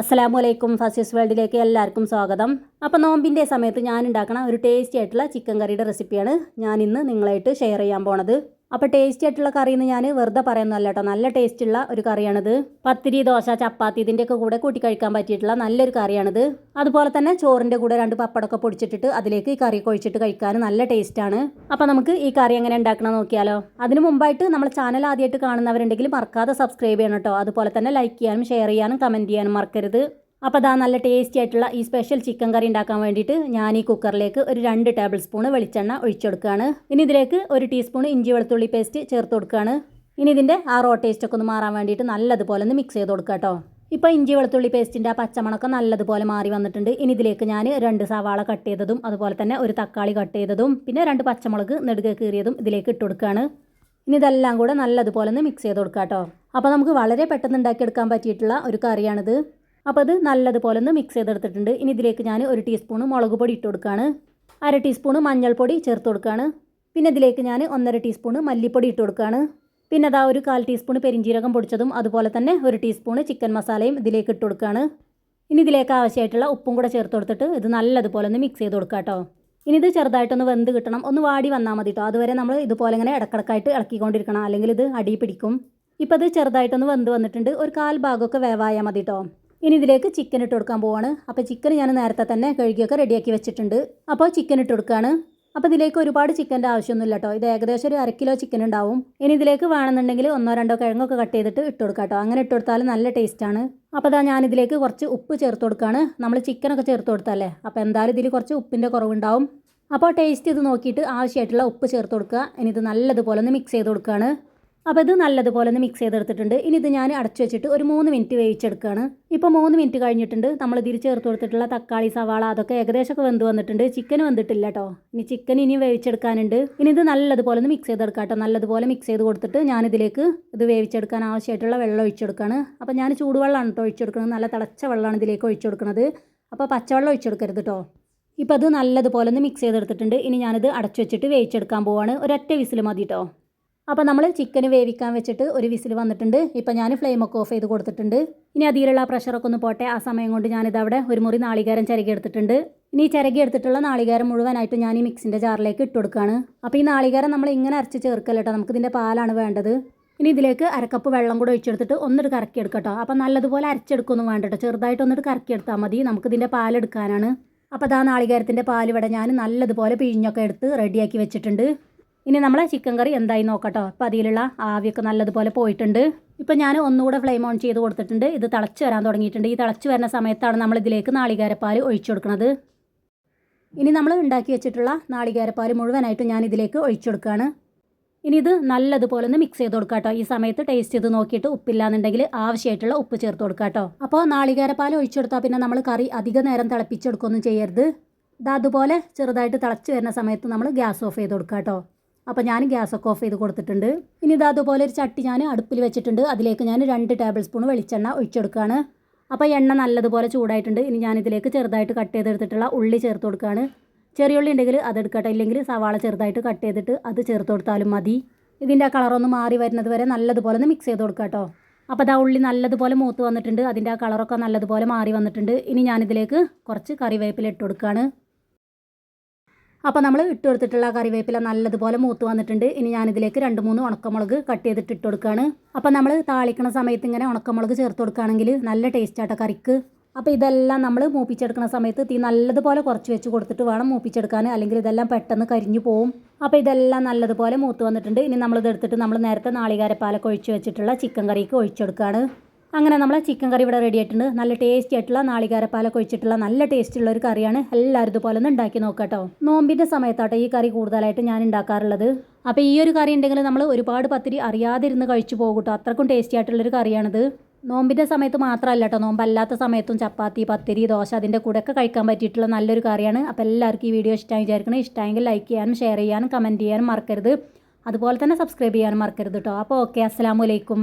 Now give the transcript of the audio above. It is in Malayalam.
അസ്സലാമു അലൈക്കും ഫസീസ് വേൾഡിലേക്ക് എല്ലാവർക്കും സ്വാഗതം. അപ്പോൾ നോമ്പിന്റെ സമയത്ത് ഞാൻ ഉണ്ടാക്കണ ഒരു ടേസ്റ്റി ആയിട്ടുള്ള ചിക്കൻ കറിയുടെ റെസിപ്പിയാണ് ഞാൻ ഇന്ന് നിങ്ങളായിട്ട് ഷെയർ ചെയ്യാൻ പോണത്. അപ്പോൾ ടേസ്റ്റി ആയിട്ടുള്ള കറി എന്ന് ഞാൻ വെറുതെ പറയുന്നതല്ല കേട്ടോ നല്ല ടേസ്റ്റുള്ള ഒരു കറിയാണിത്. പത്തിരി ദോശ ചപ്പാത്തി ഇതിന്റെയൊക്കെ കൂടെ കൂട്ടി കഴിക്കാൻ പറ്റിയിട്ടുള്ള നല്ലൊരു കറിയാണിത്. അതുപോലെ തന്നെ ചോറിന്റെ കൂടെ രണ്ട് പപ്പടമൊക്കെ പൊടിച്ചിട്ടിട്ട് അതിലേക്ക് ഈ കറി ഒഴിച്ചിട്ട് കഴിക്കാൻ നല്ല ടേസ്റ്റാണ് അപ്പോൾ നമുക്ക് ഈ കറി എങ്ങനെ ഉണ്ടാക്കണം നോക്കിയാലോ. അതിന് മുമ്പായിട്ട് നമ്മൾ ചാനൽ ആദ്യമായിട്ട് കാണുന്നവരുണ്ടെങ്കിൽ മറക്കാതെ സബ്സ്ക്രൈബ് ചെയ്യണം കേട്ടോ അതുപോലെ തന്നെ ലൈക്ക് ചെയ്യാനും ഷെയർ ചെയ്യാനും കമന്റ് ചെയ്യാനും മറക്കരുത്. അപ്പോൾ അതാ നല്ല ടേസ്റ്റി ആയിട്ടുള്ള ഈ സ്പെഷ്യൽ ചിക്കൻ കറി ഉണ്ടാക്കാൻ വേണ്ടിയിട്ട് ഞാൻ ഈ കുക്കറിലേക്ക് ഒരു രണ്ട് ടേബിൾ സ്പൂൺ വെളിച്ചെണ്ണ ഒഴിച്ചെടുക്കുകയാണ് ഇനി ഇതിലേക്ക് ഒരു ടീസ്പൂൺ ഇഞ്ചി വെളുത്തുള്ളി പേസ്റ്റ് ചേർത്ത് കൊടുക്കുകയാണ്. ഇനി ഇതിന്റെ ആ റോ ടേസ്റ്റ് ഒക്കെ ഒന്ന് മാറാൻ വേണ്ടിയിട്ട് നല്ലതുപോലെ ഒന്ന് മിക്സ് ചെയ്ത് കൊടുക്കുക കേട്ടോ. ഇപ്പോൾ ഇഞ്ചി വെളുത്തുള്ളി പേസ്റ്റിന്റെ ആ പച്ചമണക്കം നല്ലതുപോലെ മാറി വന്നിട്ടുണ്ട്. ഇനി ഇതിലേക്ക് ഞാൻ രണ്ട് സവാള കട്ട് ചെയ്തതും അതുപോലെ തന്നെ ഒരു തക്കാളി കട്ട് ചെയ്തതും പിന്നെ രണ്ട് പച്ചമുളക് നെടുക കീറിയതും ഇതിലേക്ക് ഇട്ട് കൊടുക്കുകയാണ്. ഇനി ഇതെല്ലാം കൂടെ നല്ലതുപോലെ ഒന്ന് മിക്സ് ചെയ്ത് കൊടുക്കുക കേട്ടോ. അപ്പോൾ നമുക്ക് വളരെ പെട്ടെന്ന് ഉണ്ടാക്കിയെടുക്കാൻ പറ്റിയിട്ടുള്ള ഒരു കറിയാണിത്. അപ്പോൾ അത് നല്ലതുപോലെ ഒന്ന് മിക്സ് ചെയ്തെടുത്തിട്ടുണ്ട്. ഇനി ഇതിലേക്ക് ഞാൻ ഒരു ടീസ്പൂണ് മുളക് പൊടി ഇട്ട് കൊടുക്കുകയാണ് അര ടീസ്പൂണ് മഞ്ഞൾപ്പൊടി ചേർത്ത് കൊടുക്കുകയാണ് പിന്നെ ഇതിലേക്ക് ഞാൻ ഒന്നര ടീസ്പൂണ് മല്ലിപ്പൊടി ഇട്ട് കൊടുക്കുകയാണ് പിന്നെ അതാ ഒരു കാൽ ടീസ്പൂൺ പെരിഞ്ചീരകം പൊടിച്ചതും അതുപോലെ തന്നെ ഒരു ടീസ്പൂണ് ചിക്കൻ മസാലയും ഇതിലേക്ക് ഇട്ട് കൊടുക്കുകയാണ് ഇനി ഇതിലേക്ക് ആവശ്യമായിട്ടുള്ള ഉപ്പും കൂടെ ചേർത്ത് കൊടുത്തിട്ട് ഇത് നല്ലതുപോലെ ഒന്ന് മിക്സ് ചെയ്ത് കൊടുക്കുക കേട്ടോ ഇനി ഇത് ചെറുതായിട്ടൊന്ന് വെന്ത് കിട്ടണം. ഒന്ന് വാടി വന്നാൽ മതി കേട്ടോ അതുവരെ നമ്മൾ ഇതുപോലെ ഇങ്ങനെ ഇടക്കിടക്കായിട്ട് ഇളക്കിക്കൊണ്ടിരിക്കണം. അല്ലെങ്കിൽ ഇത് അടി പിടിക്കും. ഇപ്പോൾ ഇത് ചെറുതായിട്ടൊന്ന് വെന്ത് വന്നിട്ടുണ്ട്. ഒരു കാൽ ഭാഗമൊക്കെ വേവായാൽ മതി കേട്ടോ ഇനി ഇതിലേക്ക് ചിക്കൻ ഇട്ട് കൊടുക്കാൻ പോവാണ്. അപ്പോൾ ചിക്കൻ ഞാൻ നേരത്തെ തന്നെ കഴുകിയൊക്കെ റെഡിയാക്കി വെച്ചിട്ടുണ്ട്. അപ്പോൾ ചിക്കൻ ഇട്ട് കൊടുക്കുകയാണ് അപ്പോൾ ഇതിലേക്ക് ഒരുപാട് ചിക്കന്റെ ആവശ്യമൊന്നുമില്ല കേട്ടോ ഇത് ഏകദേശം ഒരു അര കിലോ ചിക്കൻ ഉണ്ടാവും. ഇനി ഇതിലേക്ക് വേണമെന്നുണ്ടെങ്കിൽ ഒന്നോ രണ്ടോ കിഴങ്ങൊക്കെ കട്ട് ചെയ്തിട്ട് ഇട്ട് കൊടുക്കാം കേട്ടോ അങ്ങനെ ഇട്ട് കൊടുത്താൽ നല്ല ടേസ്റ്റാണ് അപ്പോൾ അതാ ഞാനിതിലേക്ക് കുറച്ച് ഉപ്പ് ചേർത്ത് കൊടുക്കുകയാണ് നമ്മൾ ചിക്കനൊക്കെ ചേർത്ത് കൊടുത്തല്ലേ അപ്പോൾ എന്തായാലും ഇതിൽ കുറച്ച് ഉപ്പിന്റെ കുറവുണ്ടാവും. അപ്പോൾ ടേസ്റ്റ് ഇത് നോക്കിയിട്ട് ആവശ്യമായിട്ടുള്ള ഉപ്പ് ചേർത്ത് കൊടുക്കുക. ഇനി ഇത് നല്ലതുപോലെ ഒന്ന് മിക്സ് ചെയ്ത് കൊടുക്കുകയാണ് അപ്പോൾ ഇത് നല്ലതുപോലെ ഒന്ന് മിക്സ് ചെയ്തെടുത്തിട്ടുണ്ട്. ഇനി ഇത് ഞാൻ അടച്ചു വെച്ചിട്ട് ഒരു മൂന്ന് മിനിറ്റ് വേവിച്ചെടുക്കുകയാണ്. ഇപ്പോൾ മൂന്ന് മിനിറ്റ് കഴിഞ്ഞിട്ടുണ്ട്. നമ്മൾ ഇതിൽ ചേർത്ത് കൊടുത്തിട്ടുള്ള തക്കാളി സവാള അതൊക്കെ ഏകദേശമൊക്കെ വെന്ത് വന്നിട്ടുണ്ട്. ചിക്കൻ വന്നിട്ടില്ല കേട്ടോ. ഇനി ചിക്കൻ ഇനി വേവിച്ചെടുക്കാനുണ്ട്. ഇനി ഇത് നല്ലതുപോലെ ഒന്ന് മിക്സ് ചെയ്തെടുക്കാം കേട്ടോ. നല്ലതുപോലെ മിക്സ് ചെയ്ത് കൊടുത്തിട്ട് ഞാനിതിലേക്ക് ഇത് വേവിച്ചെടുക്കാൻ ആവശ്യമായിട്ടുള്ള വെള്ളം ഒഴിച്ചെടുക്കുകയാണ്. അപ്പോൾ ഞാൻ ചൂടുവെള്ളമാണ് കേട്ടോ ഒഴിച്ചെടുക്കുന്നത്. നല്ല തിളച്ച വെള്ളമാണ് ഇതിലേക്ക് ഒഴിച്ചു കൊടുക്കുന്നത് അപ്പോൾ പച്ചവെള്ളം ഒഴിച്ചെടുക്കരുത് കേട്ടോ. ഇപ്പോൾ അത് നല്ലതുപോലെ ഒന്ന് മിക്സ് ചെയ്തെടുത്തിട്ടുണ്ട്. ഇനി ഞാനിത് അടച്ചു വെച്ചിട്ട് വേവിച്ചെടുക്കാൻ പോവാണ്. ഒരൊറ്റ വിസിൽ മതി കേട്ടോ. അപ്പോൾ നമ്മൾ ചിക്കൻ വേവിക്കാൻ വെച്ചിട്ട് ഒരു വിസിൽ വന്നിട്ടുണ്ട്. ഇപ്പോൾ ഞാൻ ഫ്ലെയിം ഒക്കെ ഓഫ് ചെയ്ത് കൊടുത്തിട്ടുണ്ട്. ഇനി അതിലുള്ള പ്രഷറൊക്കെ ഒന്ന് പോട്ടെ. ആ സമയം കൊണ്ട് ഞാനിത് അവിടെ ഒരു മുറി നാളികേരം ചിരകി എടുത്തിട്ടുണ്ട്. ഇനി ചിരകി എടുത്തിട്ടുള്ള നാളികേരം മുഴുവനായിട്ട് ഞാൻ ഈ മിക്സിന്റെ ജാറിലേക്ക് ഇട്ട് കൊടുക്കുകയാണ് അപ്പോൾ ഈ നാളികേരം നമ്മൾ ഇങ്ങനെ അരച്ച് ചേർക്കല്ല നമുക്ക് ഇതിന്റെ പാലാണ് വേണ്ടത്. ഇനി ഇതിലേക്ക് അരക്കപ്പ് വെള്ളം കൂടെ ഒഴിച്ചെടുത്തിട്ട് ഒന്നിട്ട് കറക്കി എടുക്കട്ടോ അപ്പോൾ നല്ലതുപോലെ അരച്ചെടുക്കൊന്നും വേണ്ട കേട്ടോ ചെറുതായിട്ട് ഒന്നിട്ട് കറക്കി എടുത്താൽ മതി നമുക്കിതിന്റെ പാലെടുക്കാനാണ് അപ്പോൾ അതാ നാളികേരത്തിന്റെ പാൽ ഇവിടെ ഞാൻ നല്ലതുപോലെ പിഴിഞ്ഞൊക്കെ എടുത്ത് റെഡിയാക്കി വെച്ചിട്ടുണ്ട്. ഇനി നമ്മളെ ചിക്കൻ കറി എന്തായി നോക്കട്ടോ. അപ്പോൾ അതിലുള്ള ആവിയൊക്കെ നല്ലതുപോലെ പോയിട്ടുണ്ട്. ഇപ്പം ഞാൻ ഒന്നുകൂടെ ഫ്ലെയിം ഓൺ ചെയ്ത് കൊടുത്തിട്ടുണ്ട്. ഇത് തിളച്ച് വരാൻ തുടങ്ങിയിട്ടുണ്ട്. ഈ തിളച്ച് വരുന്ന സമയത്താണ് നമ്മൾ ഇതിലേക്ക് നാളികേരപ്പാൽ ഒഴിച്ചു കൊടുക്കുന്നത്. ഇനി നമ്മൾ ഉണ്ടാക്കി വെച്ചിട്ടുള്ള നാളികേരപ്പാൽ മുഴുവനായിട്ട് ഞാൻ ഇതിലേക്ക് ഒഴിച്ചു കൊടുക്കുകയാണ്. ഇനി ഇത് നല്ലതുപോലെ ഒന്ന് മിക്സ് ചെയ്ത് കൊടുക്കാട്ടോ. ഈ സമയത്ത് ടേസ്റ്റ് ചെയ്ത് നോക്കിയിട്ട് ഉപ്പില്ലാന്നുണ്ടെങ്കിൽ ആവശ്യമായിട്ടുള്ള ഉപ്പ് ചേർത്ത് കൊടുക്കാട്ടോ. അപ്പോൾ നാളികേരപ്പാൽ ഒഴിച്ചു കൊടുത്താൽ പിന്നെ നമ്മൾ കറി അധിക നേരം തിളപ്പിച്ചെടുക്കുകയൊന്നും ചെയ്യരുത്. ഇത് അതുപോലെ ചെറുതായിട്ട് തിളച്ച് വരുന്ന സമയത്ത് നമ്മൾ ഗ്യാസ് ഓഫ് ചെയ്ത് കൊടുക്കാം കേട്ടോ അപ്പോൾ ഞാൻ ഗ്യാസൊക്കെ ഓഫ് ചെയ്ത് കൊടുത്തിട്ടുണ്ട്. ഇനി ഇത് അതുപോലെ ഒരു ചട്ടി ഞാൻ അടുപ്പിൽ വെച്ചിട്ടുണ്ട്. അതിലേക്ക് ഞാൻ രണ്ട് ടേബിൾ സ്പൂൺ വെളിച്ചെണ്ണ ഒഴിച്ചെടുക്കുകയാണ്. അപ്പോൾ എണ്ണ നല്ലതുപോലെ ചൂടായിട്ടുണ്ട്. ഇനി ഞാനിതിലേക്ക് ചെറുതായിട്ട് കട്ട് ചെയ്തെടുത്തിട്ടുള്ള ഉള്ളി ചേർത്ത് കൊടുക്കുകയാണ്. ചെറിയ ഉള്ളി ഉണ്ടെങ്കിൽ അതെടുക്കട്ടെ ഇല്ലെങ്കിൽ സവാള ചെറുതായിട്ട് കട്ട് ചെയ്തിട്ട് അത് ചേർത്ത് കൊടുത്താലും മതി. ഇതിന്റെ കളറൊന്ന് മാറി വരുന്നത് വരെ നല്ലതുപോലെ ഒന്ന് മിക്സ് ചെയ്ത് കൊടുക്കുക കേട്ടോ. അപ്പോൾ അതാ ഉള്ളി നല്ലതുപോലെ മൂത്ത് വന്നിട്ടുണ്ട്. അതിന്റെ ആ കളറൊക്കെ നല്ലതുപോലെ മാറി വന്നിട്ടുണ്ട്. ഇനി ഞാനിതിലേക്ക് കുറച്ച് കറിവേപ്പില ഇട്ട് കൊടുക്കുകയാണ്. അപ്പോൾ നമ്മൾ ഇട്ട് കൊടുത്തിട്ടുള്ള കറിവേപ്പില നല്ലതുപോലെ മൂത്ത് വന്നിട്ടുണ്ട്. ഇനി ഞാനിതിലേക്ക് രണ്ട് മൂന്ന് ഉണക്കമുളക് കട്ട് ചെയ്തിട്ട് ഇട്ട് കൊടുക്കുകയാണ് അപ്പോൾ നമ്മൾ താളിക്കണ സമയത്ത് ഇങ്ങനെ ഉണക്കമുളക് ചേർത്ത് കൊടുക്കുകയാണെങ്കിൽ നല്ല ടേസ്റ്റ് ആട്ടോ കറിക്ക്. അപ്പോൾ ഇതെല്ലാം നമ്മൾ മൂപ്പിച്ചെടുക്കുന്ന സമയത്ത് തീ നല്ലതുപോലെ കുറച്ച് വെച്ച് കൊടുത്തിട്ട് വേണം മൂപ്പിച്ചെടുക്കാൻ അല്ലെങ്കിൽ ഇതെല്ലാം പെട്ടെന്ന് കരിഞ്ഞു പോവും. അപ്പോൾ ഇതെല്ലാം നല്ലതുപോലെ മൂത്ത് വന്നിട്ടുണ്ട്. ഇനി നമ്മളിത് എടുത്തിട്ട് നമ്മൾ നേരത്തെ നാളികാരപ്പാലൊക്കെ ഒഴിച്ച് വെച്ചിട്ടുള്ള ചിക്കൻ കറിക്ക് ഒഴിച്ചെടുക്കുകയാണ് അങ്ങനെ നമ്മളെ ചിക്കൻ കറി ഇവിടെ റെഡി ആയിട്ടുണ്ട്. നല്ല ടേസ്റ്റി ആയിട്ടുള്ള നാളികാരപ്പാലൊക്കെ ഒഴിച്ചിട്ടുള്ള നല്ല ടേസ്റ്റ് ഉള്ള ഒരു കറിയാണ് എല്ലാവരും ഇതുപോലെ ഒന്ന് ഉണ്ടാക്കി നോക്കട്ടോ നോമ്പിന്റെ സമയത്താട്ടോ ഈ കറി കൂടുതലായിട്ട് ഞാൻ ഉണ്ടാക്കാറുള്ളത്. അപ്പോൾ ഈ ഒരു കറി ഉണ്ടെങ്കിൽ നമ്മൾ ഒരുപാട് പത്തിരി അറിയാതിരുന്ന് കഴിച്ചു പോകും അത്രക്കും ടേസ്റ്റി ആയിട്ടുള്ളൊരു കറിയാണിത്. നോമ്പിന്റെ സമയത്ത് മാത്രമല്ല കേട്ടോ. നോമ്പല്ലാത്ത സമയത്തും ചപ്പാത്തി പത്തിരി ദോശ അതിന്റെ കൂടെ ഒക്കെ കഴിക്കാൻ പറ്റിയിട്ടുള്ള നല്ലൊരു കറിയാണ്. അപ്പോൾ എല്ലാവർക്കും ഈ വീഡിയോ ഇഷ്ടമായി വിചാരിക്കണം. ഇഷ്ടമെങ്കിൽ ലൈക്ക് ചെയ്യാനും ഷെയർ ചെയ്യാനും കമന്റ് ചെയ്യാനും മറക്കരുത്. അതുപോലെ തന്നെ സബ്സ്ക്രൈബ് ചെയ്യാനും മറക്കരുത് കേട്ടോ. അപ്പോൾ ഓക്കെ അസ്സാം വലൈക്കും